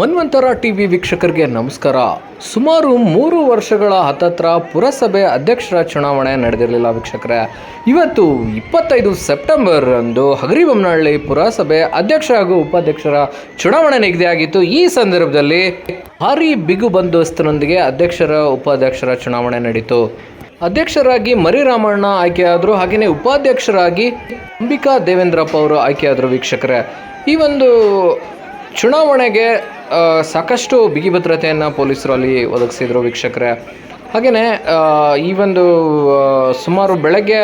ಮನ್ವಂತರ TV ವೀಕ್ಷಕರಿಗೆ ನಮಸ್ಕಾರ. ಸುಮಾರು ಮೂರು ವರ್ಷಗಳ ಹತ್ತತ್ರ ಪುರಸಭೆ ಅಧ್ಯಕ್ಷರ ಚುನಾವಣೆ ನಡೆದಿರಲಿಲ್ಲ ವೀಕ್ಷಕರೇ. ಇವತ್ತು ಇಪ್ಪತ್ತೈದು ಸೆಪ್ಟೆಂಬರ್ ಅಂದು ಹಗರಿಬೊಮ್ಮನಹಳ್ಳಿ ಪುರಸಭೆ ಅಧ್ಯಕ್ಷ ಹಾಗೂ ಉಪಾಧ್ಯಕ್ಷರ ಚುನಾವಣೆ ನಿಗದಿಯಾಗಿತ್ತು. ಈ ಸಂದರ್ಭದಲ್ಲಿ ಭಾರಿ ಬಿಗು ಬಂದೋಸ್ತನೊಂದಿಗೆ ಅಧ್ಯಕ್ಷರ, ಉಪಾಧ್ಯಕ್ಷರ ಚುನಾವಣೆ ನಡೀತು. ಅಧ್ಯಕ್ಷರಾಗಿ ಮರಿ ರಾಮಣ್ಣ ಆಯ್ಕೆಯಾದರು, ಹಾಗೆಯೇ ಉಪಾಧ್ಯಕ್ಷರಾಗಿ ಅಂಬಿಕಾ ದೇವೇಂದ್ರಪ್ಪ ಅವರು ಆಯ್ಕೆಯಾದರು ವೀಕ್ಷಕರೇ. ಈ ಒಂದು ಚುನಾವಣೆಗೆ ಸಾಕಷ್ಟು ಬಿಗಿ ಭದ್ರತೆಯನ್ನು ಪೊಲೀಸರು ಅಲ್ಲಿ ಒದಗಿಸಿದ್ರು ವೀಕ್ಷಕರೇ. ಹಾಗೆಯೇ ಈ ಒಂದು ಸುಮಾರು ಬೆಳಗ್ಗೆ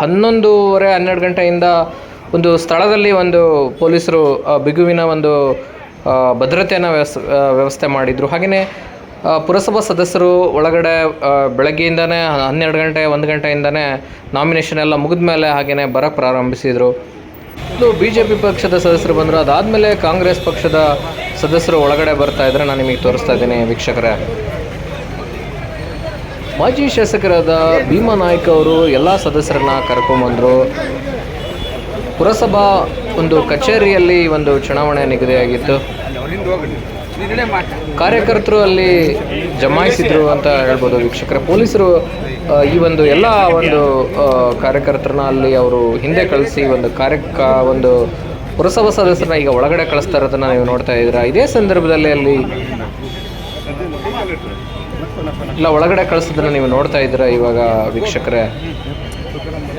ಹನ್ನೊಂದೂವರೆ, ಹನ್ನೆರಡು ಗಂಟೆಯಿಂದ ಒಂದು ಸ್ಥಳದಲ್ಲಿ ಒಂದು ಪೊಲೀಸರು ಬಿಗುವಿನ ಒಂದು ಭದ್ರತೆಯನ್ನು ವ್ಯವಸ್ ವ್ಯವಸ್ಥೆ ಮಾಡಿದರು. ಹಾಗೆಯೇ ಪುರಸಭಾ ಸದಸ್ಯರು ಒಳಗಡೆ ಬೆಳಗ್ಗೆಯಿಂದನೇ, ಹನ್ನೆರಡು ಗಂಟೆ, ಒಂದು ಗಂಟೆಯಿಂದನೇ ನಾಮಿನೇಷನ್ ಎಲ್ಲ ಮುಗಿದ ಮೇಲೆ ಹಾಗೆಯೇ ಬರೋಕ್ಕೆ ಪ್ರಾರಂಭಿಸಿದರು. ಇದು ಬಿ ಜೆ ಪಿ ಪಕ್ಷದ ಸದಸ್ಯರು ಬಂದರು. ಅದಾದಮೇಲೆ ಕಾಂಗ್ರೆಸ್ ಪಕ್ಷದ ಸದಸ್ಯರು ಒಳಗಡೆ ಬರ್ತಾ ಇದ್ರೆ ನಾನು ನಿಮಗೆ ತೋರಿಸ್ತಾ ಇದ್ದೀನಿ ವೀಕ್ಷಕರೇ. ಮಾಜಿ ಶಾಸಕರಾದ ಭೀಮಾ ನಾಯ್ಕ ಅವರು ಎಲ್ಲ ಸದಸ್ಯರನ್ನ ಕರ್ಕೊಂಬಂದರು. ಪುರಸಭಾ ಒಂದು ಕಚೇರಿಯಲ್ಲಿ ಒಂದು ಚುನಾವಣೆ ನಿಗದಿಯಾಗಿತ್ತು. ಕಾರ್ಯಕರ್ತರು ಅಲ್ಲಿ ಜಮಾಯಿಸಿದ್ರು ಅಂತ ಹೇಳ್ಬೋದು ವೀಕ್ಷಕರ. ಪೊಲೀಸರು ಈ ಒಂದು ಎಲ್ಲ ಒಂದು ಕಾರ್ಯಕರ್ತರನ್ನ ಅಲ್ಲಿ ಅವರು ಹಿಂದೆ ಕಳಿಸಿ ಒಂದು ಕಾರ್ಯ ಒಂದು ಪುರಸಭಾ ಸದಸ್ಯರನ್ನ ಈಗ ಒಳಗಡೆ ಕಳಿಸ್ತಾ ಇರೋದನ್ನ ನೀವು ನೋಡ್ತಾ ಇದ್ದೀರಾ? ಇದೇ ಸಂದರ್ಭದಲ್ಲಿ ಅಲ್ಲಿ ಇಲ್ಲ, ಒಳಗಡೆ ಕಳಿಸೋದನ್ನ ನೀವು ನೋಡ್ತಾ ಇದ್ದೀರಾ ಇವಾಗ ವೀಕ್ಷಕರೇ?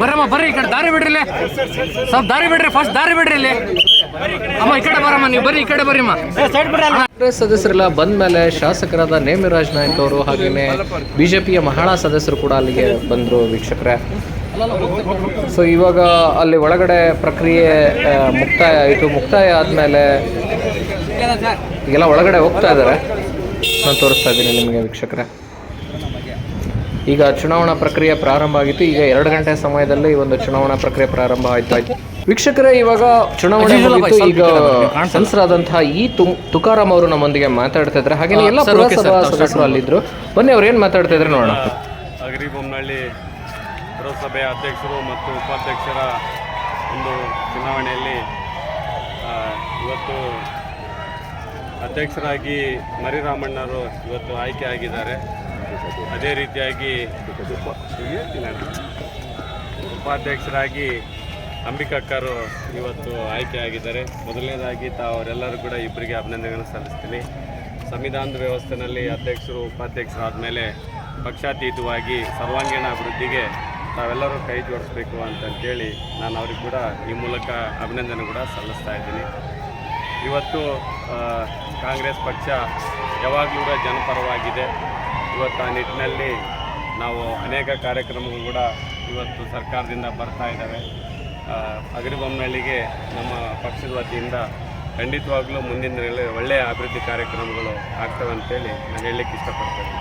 ಬರ್ರಮ್ಮ ಬರ್ರಿ ಈ ಕಡೆ ದಾರಿ ಬಿಡ್ರಿ ಇಲ್ಲಿ. ಸ್ವಲ್ಪ ದಾರಿ ಬಿಡ್ರಿ ಫಸ್ಟ್ ದಾರಿ ಬಿಡ್ರಿ ಇಲ್ಲಿ. ಅಮ್ಮ ಈ ಕಡೆ ಬರಮ್ಮ ನೀವು ಬರ್ರಿ ಈ ಕಡೆ ಬರ್ರಿ ಕಾಂಗ್ರೆಸ್ ಸದಸ್ಯರೆಲ್ಲ ಬಂದ ಮೇಲೆ ಶಾಸಕರಾದ ನೇಮಿರಾಜ್ ನಾಯ್ಕ ಅವರು ಹಾಗೆಯೇ ಬಿಜೆಪಿಯ ಮಹಾಳ ಸದಸ್ಯರು ಕೂಡ ಅಲ್ಲಿಗೆ ಬಂದರು ವೀಕ್ಷಕರೇ. ಸೊ ಇವಾಗ ಅಲ್ಲಿ ಒಳಗಡೆ ಪ್ರಕ್ರಿಯೆ ಮುಕ್ತಾಯ ಆಯಿತು. ಮುಕ್ತಾಯ ಆದಮೇಲೆ ಈಗೆಲ್ಲ ಒಳಗಡೆ ಹೋಗ್ತಾ ಇದ್ದಾರೆ. ನಾನು ತೋರಿಸ್ತಾ ಇದ್ದೀನಿ ನಿಮಗೆ ವೀಕ್ಷಕರೇ. ಈಗ ಚುನಾವಣಾ ಪ್ರಕ್ರಿಯೆ ಪ್ರಾರಂಭ ಆಗಿತ್ತು. ಈಗ ಎರಡು ಗಂಟೆ ಸಮಯದಲ್ಲಿ ಈ ಒಂದು ಚುನಾವಣಾ ಪ್ರಕ್ರಿಯೆ ಪ್ರಾರಂಭ ಆಯ್ತು ವೀಕ್ಷಕರೇ ಇವಾಗ ಚುನಾವಣೆ ಈಗ ಸಂಸರಾದಂತಹ ಈ ತು- ತುಕಾರಾಮ್ ಅವರು ನಮ್ಮೊಂದಿಗೆ ಮಾತಾಡ್ತಾ ಇದ್ದಾರೆ. ಹಾಗೆ ಎಲ್ಲ ಪುರಸಭಾ ಸದಸ್ಯರು ಅಲ್ಲಿದ್ರು. ಬನ್ನಿ ಅವ್ರು ಏನ್ ಮಾತಾಡ್ತಾ ಇದ್ರೆ ನೋಡೋಣ. ಅಗರಿಬೊಮ್ಮನಹಳ್ಳಿ ಪುರಸಭೆಯ ಅಧ್ಯಕ್ಷರು ಮತ್ತು ಉಪಾಧ್ಯಕ್ಷರ ಒಂದು ಚುನಾವಣೆಯಲ್ಲಿ ಇವತ್ತು ಅಧ್ಯಕ್ಷರಾಗಿ ಮರಿರಾಮಣ್ಣರು ಇವತ್ತು ಆಯ್ಕೆ ಆಗಿದ್ದಾರೆ. ಅದೇ ರೀತಿಯಾಗಿ ಉಪ- ಉಪಾಧ್ಯಕ್ಷರಾಗಿ ಅಂಬಿಕಕ್ಕರು ಇವತ್ತು ಆಯ್ಕೆ ಆಗಿದ್ದಾರೆ. ಮೊದಲನೇದಾಗಿ ತಾವು ಅವರೆಲ್ಲರೂ ಕೂಡ ಇಬ್ಬರಿಗೆ ಅಭಿನಂದನೆಗಳನ್ನು ಸಲ್ಲಿಸ್ತೀನಿ. ಸಂವಿಧಾನದ ವ್ಯವಸ್ಥೆಯಲ್ಲಿ ಅಧ್ಯಕ್ಷರು ಉಪಾಧ್ಯಕ್ಷರಾದ ಮೇಲೆ ಪಕ್ಷಾತೀತವಾಗಿ ಸರ್ವಾಂಗೀಣ ಅಭಿವೃದ್ಧಿಗೆ ತಾವೆಲ್ಲರೂ ಕೈ ಜೋಡಿಸ್ಬೇಕು ಅಂತಂತೇಳಿ ನಾನು ಅವ್ರಿಗೆ ಕೂಡ ಈ ಮೂಲಕ ಅಭಿನಂದನೆ ಕೂಡ ಸಲ್ಲಿಸ್ತಾ ಇದ್ದೀನಿ. ಇವತ್ತು ಕಾಂಗ್ರೆಸ್ ಪಕ್ಷ ಯಾವಾಗಲೂ ಕೂಡ ಜನಪರವಾಗಿದೆ. ಇವತ್ತು ಆ ನಿಟ್ಟಿನಲ್ಲಿ ನಾವು ಅನೇಕ ಕಾರ್ಯಕ್ರಮಗಳು ಕೂಡ ಇವತ್ತು ಸರ್ಕಾರದಿಂದ ಬರ್ತಾ ಇದ್ದಾವೆ. ಆ, ನಮ್ಮ ಪಕ್ಷದ ವತಿಯಿಂದ ಖಂಡಿತವಾಗ್ಲೂ ಮುಂದಿನ ಒಳ್ಳೆಯ ಅಭಿವೃದ್ಧಿ ಕಾರ್ಯಕ್ರಮಗಳು ಆಗ್ತವೆ ಅಂತೇಳಿ ನಾನು ಹೇಳಲಿಕ್ಕೆ ಇಷ್ಟಪಡ್ತೇನೆ.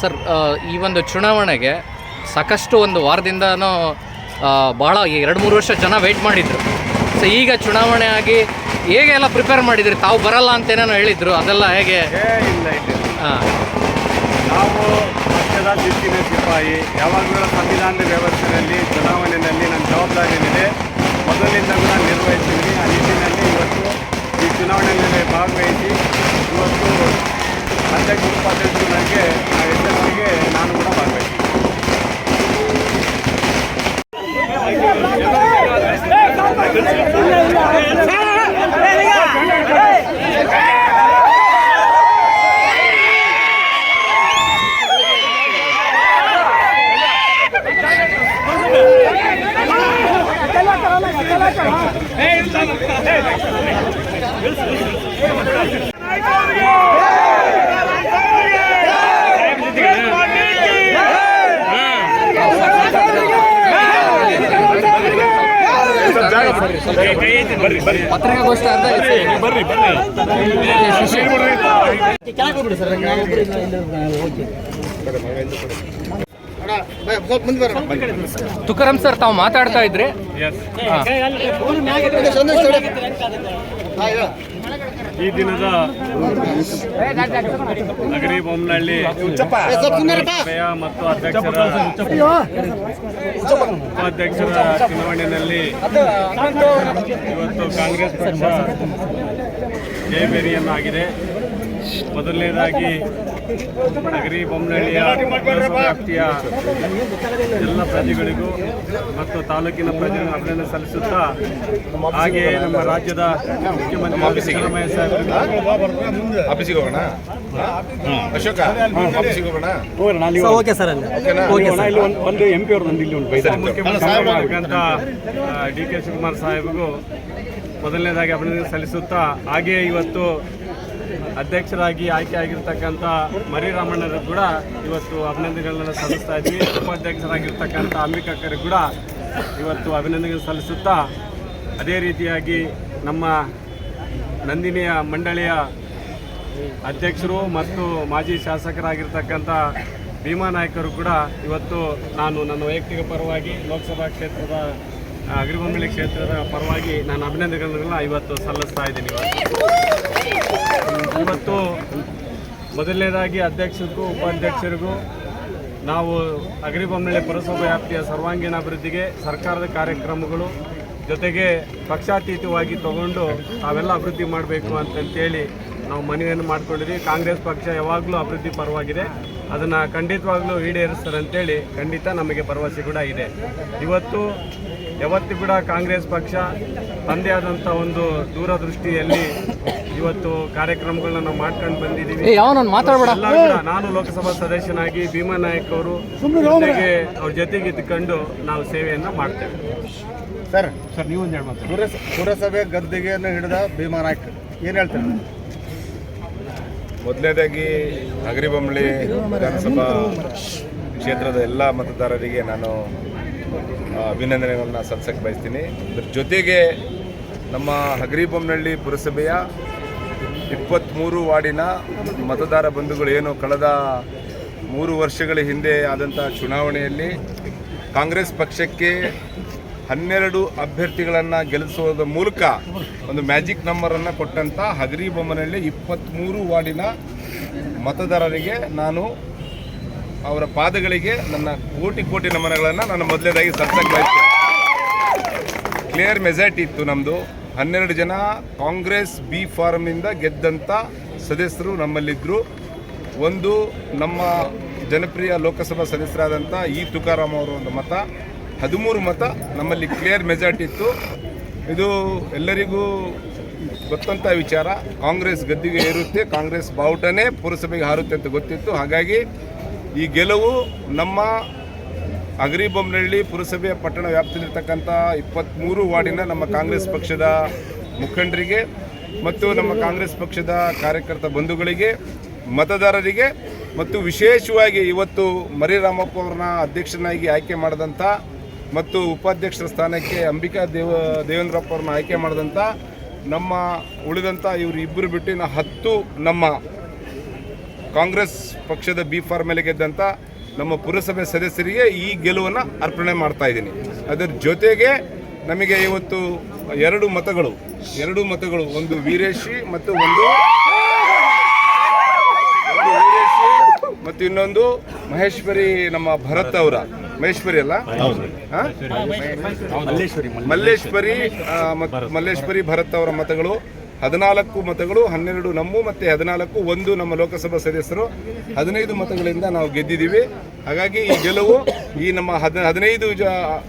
ಸರ್ ಈ ಒಂದು ಚುನಾವಣೆಗೆ ಸಾಕಷ್ಟು ಒಂದು ವಾರದಿಂದನೂ ಭಾಳ ಎರಡು ಮೂರು ವರ್ಷ ಜನ ವೆಯ್ಟ್ ಮಾಡಿದ್ರು. ಸೊ ಈಗ ಚುನಾವಣೆ ಆಗಿ ಹೇಗೆ ಎಲ್ಲ ಪ್ರಿಪೇರ್ ಮಾಡಿದ್ರಿ? ತಾವು ಬರಲ್ಲ ಏನೋ ಹೇಳಿದ್ರು ಅದೆಲ್ಲ ಹೇಗೆ? ಇಲ್ಲ ಇಲ್ಲ ಹಾಂ. ನಾವು ಪಕ್ಷದ ದಿಕ್ಕಿನ ಸಿಪಾಯಿ ಯಾವಾಗಲೂ ಸಂವಿಧಾನದ ವ್ಯವಸ್ಥೆಯಲ್ಲಿ ಚುನಾವಣೆಯಲ್ಲಿ ನನ್ನ ಜವಾಬ್ದಾರಿ ಏನಿದೆ ಮೊದಲಿನಿಂದ ಕೂಡ ನಿರ್ವಹಿಸಿದ್ವಿ. ಆ ನಿಟ್ಟಿನಲ್ಲಿ ಇವತ್ತು ಈ ಚುನಾವಣೆಯಲ್ಲಿ ಭಾಗವಹಿಸಿ ಇವತ್ತು ಅಧ್ಯಕ್ಷ ಉಪಾಧ್ಯಕ್ಷರು ನನಗೆ ಆ ಪತ್ರಿಕಾಗೋಷ್ಠಿ ಅರ್ಧ ಬರ್ರಿ ಬರ್ರಿ ಕೆಳಗೆ ಹೋಗ್ಬಿಡಿ ಸರ್ ತುಕಾರಾಮ್ ಸರ್ ತಾವು ಮಾತಾಡ್ತಾ ಇದ್ರಿ? ಈ ದಿನದ ನಗರಿ ಬೊಮ್ಮನಹಳ್ಳಿ ಸಭೆಯ ಮತ್ತು ಅಧ್ಯಕ್ಷರ ಉಪಾಧ್ಯಕ್ಷರ ಚುನಾವಣೆಯಲ್ಲಿ ಇವತ್ತು ಕಾಂಗ್ರೆಸ್ ಪಕ್ಷ ಜಯಬೇರಿಯನ್ನು ಆಗಿದೆ ಮೊದಲನೇದಾಗಿ ನಗರಿ ಬೊಮ್ಮನಹಳ್ಳಿಯ ವ್ಯಾಪ್ತಿಯ ಎಲ್ಲ ಪ್ರಜೆಗಳಿಗೂ ಮತ್ತು ತಾಲೂಕಿನ ಪ್ರಜೆಗಳಿಗೆ ಅಭಿನಂದನೆ ಸಲ್ಲಿಸುತ್ತಾ ಹಾಗೆ ನಮ್ಮ ರಾಜ್ಯದ ಮುಖ್ಯಮಂತ್ರಿ ಸಿದ್ದರಾಮಯ್ಯ ಸಾಹೇಬರಿಗೂ ಆಫೀಸಿಗೆ ಹೋಗೋಣ ಅಶೋಕ ಆಫೀಸಿಗೆ ಹೋಗೋಣ ಓಕೆ ಸರ್ ಅಲ್ಲಿ. ಓಕೆನಾ? ಒಂದು ಎಂ ಪಿ ಅವ್ರದ್ದು ಇಲ್ಲಿ ಮುಖ್ಯಮಂತ್ರಿ ಡಿ ಕೆ ಶಿವಕುಮಾರ್ ಸಾಹೇಬ್ಗೂ ಮೊದಲನೇದಾಗಿ ಅಭಿನಂದನೆ ಸಲ್ಲಿಸುತ್ತಾ ಹಾಗೆಯೇ ಇವತ್ತು ಅಧ್ಯಕ್ಷರಾಗಿ ಆಯ್ಕೆ ಆಗಿರ್ತಕ್ಕಂಥ ಮರಿ ರಾಮಣ್ಣರು ಕೂಡ ಇವತ್ತು ಅಭಿನಂದನೆಗಳನ್ನು ಸಲ್ಲಿಸ್ತಾ ಇದ್ವಿ. ಉಪಾಧ್ಯಕ್ಷರಾಗಿರ್ತಕ್ಕಂಥ ಅಂಬಿಕಾಕರು ಕೂಡ ಇವತ್ತು ಅಭಿನಂದನೆ ಸಲ್ಲಿಸುತ್ತಾ ಅದೇ ರೀತಿಯಾಗಿ ನಮ್ಮ ನಂದಿನಿಯ ಮಂಡಳಿಯ ಅಧ್ಯಕ್ಷರು ಮತ್ತು ಮಾಜಿ ಶಾಸಕರಾಗಿರ್ತಕ್ಕಂಥ ಭೀಮಾ ನಾಯಕರು ಕೂಡ ಇವತ್ತು ನಾನು ನನ್ನ ವೈಯಕ್ತಿಕ ಪರವಾಗಿ ಲೋಕಸಭಾ ಕ್ಷೇತ್ರದ ಆ, ಅಗ್ರಿಬೊಮ್ಮಳಿ ಕ್ಷೇತ್ರದ ಪರವಾಗಿ ನಾನು ಅಭಿನಂದನೆಗಳನ್ನ ಇವತ್ತು ಸಲ್ಲಿಸ್ತಾ ಇದ್ದೀನಿ ಇವತ್ತು ಇವತ್ತು ಮೊದಲನೇದಾಗಿ ಅಧ್ಯಕ್ಷರಿಗೂ ಉಪಾಧ್ಯಕ್ಷರಿಗೂ ನಾವು ಅಗ್ರಿಬೊಮ್ಮಳಿ ಪುರಸಭಾ ವ್ಯಾಪ್ತಿಯ ಸರ್ವಾಂಗೀಣ ಅಭಿವೃದ್ಧಿಗೆ ಸರ್ಕಾರದ ಕಾರ್ಯಕ್ರಮಗಳು ಜೊತೆಗೆ ಪಕ್ಷಾತೀತವಾಗಿ ತಗೊಂಡು ತಾವೆಲ್ಲ ಅಭಿವೃದ್ಧಿ ಮಾಡಬೇಕು ಅಂತಂತೇಳಿ ನಾವು ಮನವಿಯನ್ನು ಮಾಡ್ಕೊಂಡಿದ್ದೀವಿ. ಕಾಂಗ್ರೆಸ್ ಪಕ್ಷ ಯಾವಾಗಲೂ ಅಭಿವೃದ್ಧಿ ಪರವಾಗಿದೆ. ಅದನ್ನು ಖಂಡಿತವಾಗಲೂ ಈಡೇರಿಸ್ತಾರೆ ಅಂತೇಳಿ ಖಂಡಿತ ನಮಗೆ ಭರವಸೆ ಕೂಡ ಇದೆ. ಇವತ್ತು ಯಾವತ್ತೂ ಕೂಡ ಕಾಂಗ್ರೆಸ್ ಪಕ್ಷ ತಂದೆ ಆದಂಥ ಒಂದು ದೂರದೃಷ್ಟಿಯಲ್ಲಿ ಇವತ್ತು ಕಾರ್ಯಕ್ರಮಗಳನ್ನ ನಾವು ಮಾಡ್ಕೊಂಡು ಬಂದಿದ್ದೀವಿ. ನಾನು ಲೋಕಸಭಾ ಸದಸ್ಯನಾಗಿ ಭೀಮಾ ನಾಯಕ್ ಅವರು ಜೊತೆಗೆ ಅವ್ರ ಜೊತೆಗೆ ಇದ್ಕೊಂಡು ನಾವು ಸೇವೆಯನ್ನ ಮಾಡ್ತೇವೆ. ಸರ್ ಸರ್ ನೀವು ಒಂದು ಹೇಳ್ಬೋದು ಪುರಸ ಪುರಸಭೆ ಗದ್ದಿಗೆಯನ್ನು ಹಿಡಿದ ಭೀಮಾ ನಾಯ್ಕ ಏನು ಹೇಳ್ತಾರೆ? ಮೊದಲನೇದಾಗಿ ಅಗ್ರಿಬೊಮ್ಮಳಿ ವಿಧಾನಸಭಾ ಕ್ಷೇತ್ರದ ಎಲ್ಲ ಮತದಾರರಿಗೆ ನಾನು ಅಭಿನಂದನೆಗಳನ್ನ ಸಲ್ಲಿಸಕ್ಕೆ ಬಯಸ್ತೀನಿ. ಅದ್ರ ಜೊತೆಗೆ ನಮ್ಮ ಹಗರಿಬೊಮ್ಮನಹಳ್ಳಿ ಪುರಸಭೆಯ ಇಪ್ಪತ್ತ್ಮೂರು ವಾರ್ಡಿನ ಮತದಾರ ಬಂಧುಗಳು ಏನು ಕಳೆದ ಮೂರು ವರ್ಷಗಳ ಹಿಂದೆ ಆದಂಥ ಚುನಾವಣೆಯಲ್ಲಿ ಕಾಂಗ್ರೆಸ್ ಪಕ್ಷಕ್ಕೆ ಹನ್ನೆರಡು ಅಭ್ಯರ್ಥಿಗಳನ್ನು ಗೆಲ್ಲಿಸುವುದರ ಮೂಲಕ ಒಂದು ಮ್ಯಾಜಿಕ್ ನಂಬರನ್ನು ಕೊಟ್ಟಂಥ ಹಗರಿಬೊಮ್ಮನಹಳ್ಳಿ ಇಪ್ಪತ್ತ್ಮೂರು ವಾರ್ಡಿನ ಮತದಾರರಿಗೆ ನಾನು ಅವರ ಪಾದಗಳಿಗೆ ನನ್ನ ಕೋಟಿ ಕೋಟಿ ನಮನಗಳನ್ನು ನಾನು ಮೊದಲನೇದಾಗಿ ಸಲ್ಸಕ್ಕೆ ಬಯಸ್ತೇನೆ. ಕ್ಲಿಯರ್ ಮೆಜಾರಿಟಿ ಇತ್ತು ನಮ್ಮದು ಹನ್ನೆರಡು ಜನ ಕಾಂಗ್ರೆಸ್ ಬಿ ಫಾರ್ಮಿಂದ ಗೆದ್ದಂಥ ಸದಸ್ಯರು ನಮ್ಮಲ್ಲಿದ್ದರು ಒಂದು ನಮ್ಮ ಜನಪ್ರಿಯ ಲೋಕಸಭಾ ಸದಸ್ಯರಾದಂಥ ಇ ತುಕಾರಾಮ್ ಅವರು ಒಂದು ಮತ. ಹದಿಮೂರು ಮತ ನಮ್ಮಲ್ಲಿ ಕ್ಲಿಯರ್ ಮೆಜಾರಿಟಿ ಇತ್ತು. ಇದು ಎಲ್ಲರಿಗೂ ಗೊತ್ತಂಥ ವಿಚಾರ. ಕಾಂಗ್ರೆಸ್ ಗದ್ದಿಗೆ ಏರುತ್ತೆ, ಕಾಂಗ್ರೆಸ್ ಬಾವುಟನೇ ಪುರಸಭೆಗೆ ಹಾರುತ್ತೆ ಅಂತ ಗೊತ್ತಿತ್ತು. ಹಾಗಾಗಿ ಈ ಗೆಲುವು ನಮ್ಮ ಅಗರಿಬೊಮ್ಮನಹಳ್ಳಿ ಪುರಸಭೆಯ ಪಟ್ಟಣ ವ್ಯಾಪ್ತಿಯಲ್ಲಿರ್ತಕ್ಕಂಥ ಇಪ್ಪತ್ತ್ಮೂರು ವಾರ್ಡಿನ ನಮ್ಮ ಕಾಂಗ್ರೆಸ್ ಪಕ್ಷದ ಮುಖಂಡರಿಗೆ ಮತ್ತು ನಮ್ಮ ಕಾಂಗ್ರೆಸ್ ಪಕ್ಷದ ಕಾರ್ಯಕರ್ತ ಬಂಧುಗಳಿಗೆ, ಮತದಾರರಿಗೆ ಮತ್ತು ವಿಶೇಷವಾಗಿ ಇವತ್ತು ಮರಿರಾಮಪ್ಪ ಅವ್ರನ್ನ ಅಧ್ಯಕ್ಷನಾಗಿ ಆಯ್ಕೆ ಮಾಡಿದಂಥ ಮತ್ತು ಉಪಾಧ್ಯಕ್ಷರ ಸ್ಥಾನಕ್ಕೆ ಅಂಬಿಕಾ ದೇವ, ದೇವೇಂದ್ರಪ್ಪ ಅವ್ರನ್ನ ಆಯ್ಕೆ ಮಾಡಿದಂಥ ನಮ್ಮ ಉಳಿದಂಥ ಇವರು ಇಬ್ಬರು ಬಿಟ್ಟು ಇನ್ನು ಹತ್ತು ನಮ್ಮ ಕಾಂಗ್ರೆಸ್ ಪಕ್ಷದ ಬಿ ಫಾರ್ ಮೇಲೆ ಗೆದ್ದಂಥ ನಮ್ಮ ಪುರಸಭೆ ಸದಸ್ಯರಿಗೆ ಈ ಗೆಲುವನ್ನು ಅರ್ಪಣೆ ಮಾಡ್ತಾ ಇದ್ದೀನಿ. ಅದರ ಜೊತೆಗೆ ನಮಗೆ ಇವತ್ತು ಎರಡು ಮತಗಳು ಎರಡು ಮತಗಳು ಒಂದು ವೀರೇಶಿ ಮತ್ತು ಒಂದು ವೀರೇಶಿ ಮತ್ತು ಇನ್ನೊಂದು ಮಹೇಶ್ವರಿ ನಮ್ಮ ಭರತ್ ಅವರ. ಮಹೇಶ್ವರಿ ಅಲ್ಲ? ಮಲ್ಲೇಶ್ವರಿ ಮಲ್ಲೇಶ್ವರಿ ಭರತ್ ಅವರ ಮತಗಳು. ಹದಿನಾಲ್ಕು ಮತಗಳು ಹನ್ನೆರಡು ನಮ್ಮ ಮತ್ತು ಹದಿನಾಲ್ಕು ಒಂದು ನಮ್ಮ ಲೋಕಸಭಾ ಸದಸ್ಯರು. ಹದಿನೈದು ಮತಗಳಿಂದ ನಾವು ಗೆದ್ದಿದ್ದೀವಿ. ಹಾಗಾಗಿ ಈ ಗೆಲುವು ಈ ನಮ್ಮ ಹದ ಹದಿನೈದು ಜ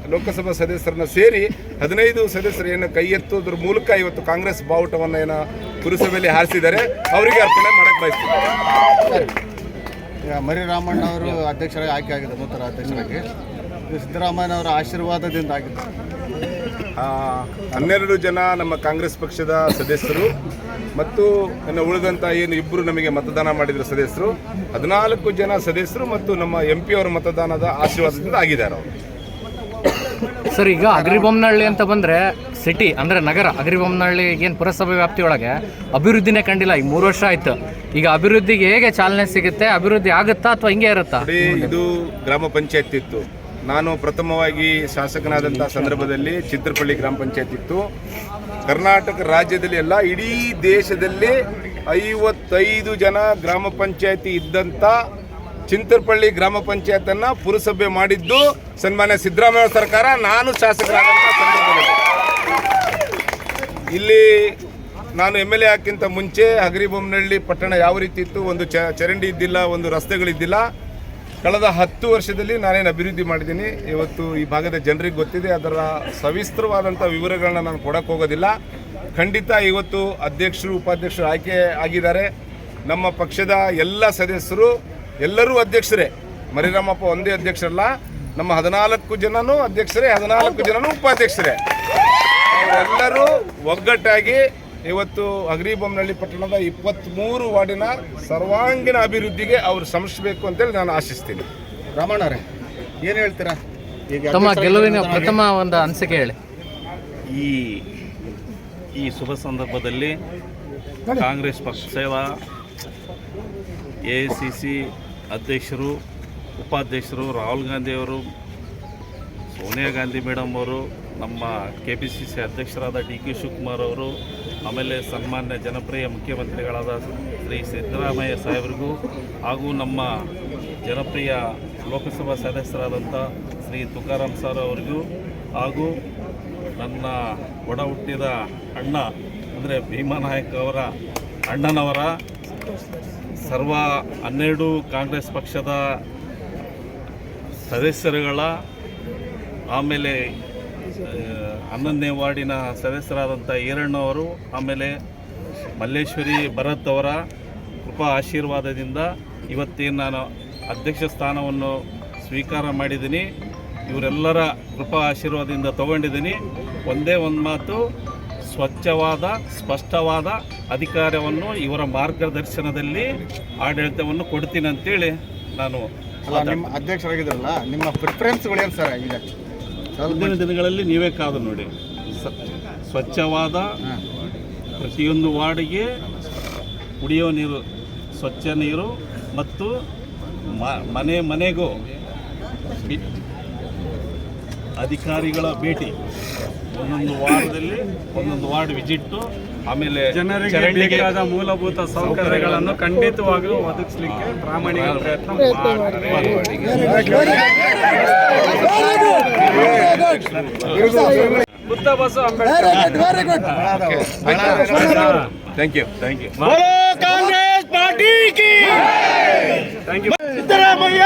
ಲೋಕಸಭಾ ಸದಸ್ಯರನ್ನ ಸೇರಿ ಹದಿನೈದು ಸದಸ್ಯರು ಏನು ಕೈ ಎತ್ತೋದ್ರ ಮೂಲಕ ಇವತ್ತು ಕಾಂಗ್ರೆಸ್ ಬಾವುಟವನ್ನು ಏನೋ ಪುರಸಭೆಯಲ್ಲಿ ಹಾರಿಸಿದ್ದಾರೆ. ಅವರಿಗೆ ಅರ್ಪಣೆ ಮಾಡಕ್ಕೆ ಬಯಸ್ತೀವಿ. ಮರಿ ರಾಮಣ್ಣ ಅವರು ಅಧ್ಯಕ್ಷರಾಗಿ ಆಯ್ಕೆ ಆಗಿದೆ ನೂತನ ಅಧ್ಯಕ್ಷರಾಗಿ. ಸಿದ್ದರಾಮಯ್ಯ ಅವರ ಆಶೀರ್ವಾದದಿಂದ ಆಗಿದ್ದು ಆ, ಹನ್ನೆರಡು ಜನ ನಮ್ಮ ಕಾಂಗ್ರೆಸ್ ಪಕ್ಷದ ಸದಸ್ಯರು ಮತ್ತು ನನ್ನ ಉಳಿದಂಥ ಏನು ಇಬ್ಬರು ನಮಗೆ ಮತದಾನ ಮಾಡಿದ್ರು ಸದಸ್ಯರು. ಹದಿನಾಲ್ಕು ಜನ ಸದಸ್ಯರು ಮತ್ತು ನಮ್ಮ ಎಂ ಪಿ ಅವರ ಮತದಾನದ ಆಶೀರ್ವಾದದಿಂದ ಆಗಿದ್ದಾರೆ ಅವರು. ಸರ್ ಈಗ ಅಗ್ರಿಬೊಮ್ಮನಹಳ್ಳಿ ಅಂತ ಬಂದರೆ ಸಿಟಿ ಅಂದರೆ ನಗರ ಅಗ್ರಿಬೊಮ್ಮನಹಳ್ಳಿ ಏನು ಪುರಸಭೆ ವ್ಯಾಪ್ತಿಯೊಳಗೆ ಅಭಿವೃದ್ಧಿನೇ ಕಂಡಿಲ್ಲ. ಈಗ ಮೂರು ವರ್ಷ ಆಯಿತು. ಈಗ ಅಭಿವೃದ್ಧಿಗೆ ಹೇಗೆ ಚಾಲನೆ ಸಿಗುತ್ತೆ? ಅಭಿವೃದ್ಧಿ ಆಗುತ್ತಾ ಅಥವಾ ಹಿಂಗೆ ಇರುತ್ತಾ? ಇದು ಗ್ರಾಮ ಪಂಚಾಯತ್ ಇತ್ತು ನಾನು ಪ್ರಥಮವಾಗಿ ಶಾಸಕನಾದಂಥ ಸಂದರ್ಭದಲ್ಲಿ ಚಿತ್ರಪಳ್ಳಿ ಗ್ರಾಮ ಪಂಚಾಯತ್ ಇತ್ತು. ಕರ್ನಾಟಕ ರಾಜ್ಯದಲ್ಲಿ ಎಲ್ಲ ಇಡೀ ದೇಶದಲ್ಲಿ ಐವತ್ತೈದು ಜನ ಗ್ರಾಮ ಪಂಚಾಯತಿ ಇದ್ದಂಥ ಚಿಂತರ್ಪಳ್ಳಿ ಗ್ರಾಮ ಪಂಚಾಯತನ್ನು ಪುರಸಭೆ ಮಾಡಿದ್ದು ಸನ್ಮಾನ್ಯ ಸಿದ್ದರಾಮಯ್ಯ ಸರ್ಕಾರ, ನಾನು ಶಾಸಕರಾದಂಥ ಸಂದರ್ಭದಲ್ಲಿ. ಇಲ್ಲಿ ನಾನು ಎಂ ಎಲ್ ಎ ಹಾಕಿಂತ ಮುಂಚೆ ಹಗರಿಬೊಮ್ಮನಹಳ್ಳಿ ಪಟ್ಟಣ ಯಾವ ರೀತಿ ಇತ್ತು? ಒಂದು ಚರಂಡಿ ಇದ್ದಿಲ್ಲ, ಒಂದು ರಸ್ತೆಗಳಿದ್ದಿಲ್ಲ. ಕಳೆದ ಹತ್ತು ವರ್ಷದಲ್ಲಿ ನಾನೇನು ಅಭಿವೃದ್ಧಿ ಮಾಡಿದ್ದೀನಿ. ಇವತ್ತು ಈ ಭಾಗದ ಜನರಿಗೆ ಗೊತ್ತಿದೆ, ಅದರ ಸವಿಸ್ತರವಾದಂಥ ವಿವರಗಳನ್ನ ನಾನು ಕೊಡಕ್ಕೆ ಹೋಗೋದಿಲ್ಲ. ಖಂಡಿತ ಇವತ್ತು ಅಧ್ಯಕ್ಷರು, ಉಪಾಧ್ಯಕ್ಷರು ಆಯ್ಕೆ ಆಗಿದ್ದಾರೆ. ನಮ್ಮ ಪಕ್ಷದ ಎಲ್ಲ ಸದಸ್ಯರು, ಎಲ್ಲರೂ ಅಧ್ಯಕ್ಷರೇ. ಮರಿರಾಮಪ್ಪ ಒಂದೇ ಅಧ್ಯಕ್ಷರಲ್ಲ, ನಮ್ಮ ಹದಿನಾಲ್ಕು ಜನನೂ ಅಧ್ಯಕ್ಷರೇ, ಹದಿನಾಲ್ಕು ಜನನೂ ಉಪಾಧ್ಯಕ್ಷರೇ. ಎಲ್ಲರೂ ಒಗ್ಗಟ್ಟಾಗಿ ಇವತ್ತು ಅಗ್ರಿಬೊಮ್ಮನಹಳ್ಳಿ ಪಟ್ಟಣದ ಇಪ್ಪತ್ತ್ಮೂರು ವಾರ್ಡಿನ ಸರ್ವಾಂಗೀಣ ಅಭಿವೃದ್ಧಿಗೆ ಅವರು ಶ್ರಮಿಸಬೇಕು ಅಂತೇಳಿ ನಾನು ಆಶಿಸ್ತೀನಿ. ರಾಮಣ್ಣ ಏನು ಹೇಳ್ತೀರಾ? ಈಗ ತಮ್ಮ ಗೆಲುವಿನ ಪ್ರಥಮ ಒಂದು ಅನಿಸಿಕೆ ಹೇಳಿ. ಈ ಈ ಶುಭ ಸಂದರ್ಭದಲ್ಲಿ ಕಾಂಗ್ರೆಸ್ ಪಕ್ಷದ ಎ ಸಿ ಸಿ ಅಧ್ಯಕ್ಷರು ಉಪಾಧ್ಯಕ್ಷರು ರಾಹುಲ್ ಗಾಂಧಿಯವರು ಸೋನಿಯಾ ಗಾಂಧಿ ಮೇಡಮ್ ಅವರು ನಮ್ಮ ಕೆ ಪಿ ಸಿ ಸಿ ಅಧ್ಯಕ್ಷರಾದ ಡಿ ಕೆ ಶಿವಕುಮಾರ್ ಅವರು, ಆಮೇಲೆ ಸನ್ಮಾನ್ಯ ಜನಪ್ರಿಯ ಮುಖ್ಯಮಂತ್ರಿಗಳಾದ ಶ್ರೀ ಸಿದ್ದರಾಮಯ್ಯ ಸಾಹೇಬರಿಗೂ ಹಾಗೂ ನಮ್ಮ ಜನಪ್ರಿಯ ಲೋಕಸಭಾ ಸದಸ್ಯರಾದಂಥ ಶ್ರೀ ತುಕಾರಾಮ್ ಸರ್ ಅವರಿಗೂ ಹಾಗೂ ನನ್ನ ಒಡ ಹುಟ್ಟಿದ ಅಣ್ಣ, ಅಂದರೆ ಭೀಮಾನಾಯಕ್ ಅವರ ಅಣ್ಣನವರ ಸರ್ವ ಹನ್ನೆರಡು ಕಾಂಗ್ರೆಸ್ ಪಕ್ಷದ ಸದಸ್ಯರುಗಳ, ಆಮೇಲೆ ಹನ್ನೊಂದನೇ ವಾರ್ಡಿನ ಸದಸ್ಯರಾದಂಥ ಈರಣ್ಣವರು ಆಮೇಲೆ ಮಲ್ಲೇಶ್ವರಿ ಭರತ್ ಅವರ ಕೃಪಾ ಆಶೀರ್ವಾದದಿಂದ ಇವತ್ತೇನು ನಾನು ಅಧ್ಯಕ್ಷ ಸ್ಥಾನವನ್ನು ಸ್ವೀಕಾರ ಮಾಡಿದ್ದೀನಿ. ಇವರೆಲ್ಲರ ಕೃಪಾ ಆಶೀರ್ವಾದದಿಂದ ತಗೊಂಡಿದ್ದೀನಿ. ಒಂದೇ ಒಂದು ಮಾತು, ಸ್ವಚ್ಛವಾದ, ಸ್ಪಷ್ಟವಾದ ಅಧಿಕಾರವನ್ನು ಇವರ ಮಾರ್ಗದರ್ಶನದಲ್ಲಿ ಆಡಳಿತವನ್ನು ಕೊಡ್ತೀನಿ ಅಂತೇಳಿ ನಾನು ಅಧ್ಯಕ್ಷರಾಗಿದ್ರಲ್ಲ, ನಿಮ್ಮ ಪ್ರಿಫರೆನ್ಸ್ಗಳೇನು ಸರ್ ಈಗ? ಮುಂದಿನ ದಿನಗಳಲ್ಲಿ ನೀವೇ ಕಾದು ನೋಡಿ. ಸ್ವಚ್ಛವಾದ ಪ್ರತಿಯೊಂದು ವಾರ್ಡಿಗೆ ಕುಡಿಯೋ ನೀರು ಸ್ವಚ್ಛ ನೀರು ಮತ್ತು ಮ- ಮನೆ ಮನೆಗೂ ಅಧಿಕಾರಿಗಳ ಭೇಟಿ. ಒಂದೊಂದು ವಾರ್ಡದಲ್ಲಿ ಒಂದೊಂದು ವಾರ್ಡ್ ವಿಸಿಟ್ಟು ಆಮೇಲೆ ಜನರಿಗೆ ಬೇಕಾದ ಮೂಲಭೂತ ಸೌಕರ್ಯಗಳನ್ನು ಖಂಡಿತವಾಗಿಯೂ ಒದಗಿಸ್ಲಿಕ್ಕೆ ಪ್ರಾಮಾಣಿಕ ಪ್ರಯತ್ನ Buddha Basava Ambedkar. Thank you thank you Siddaramaiah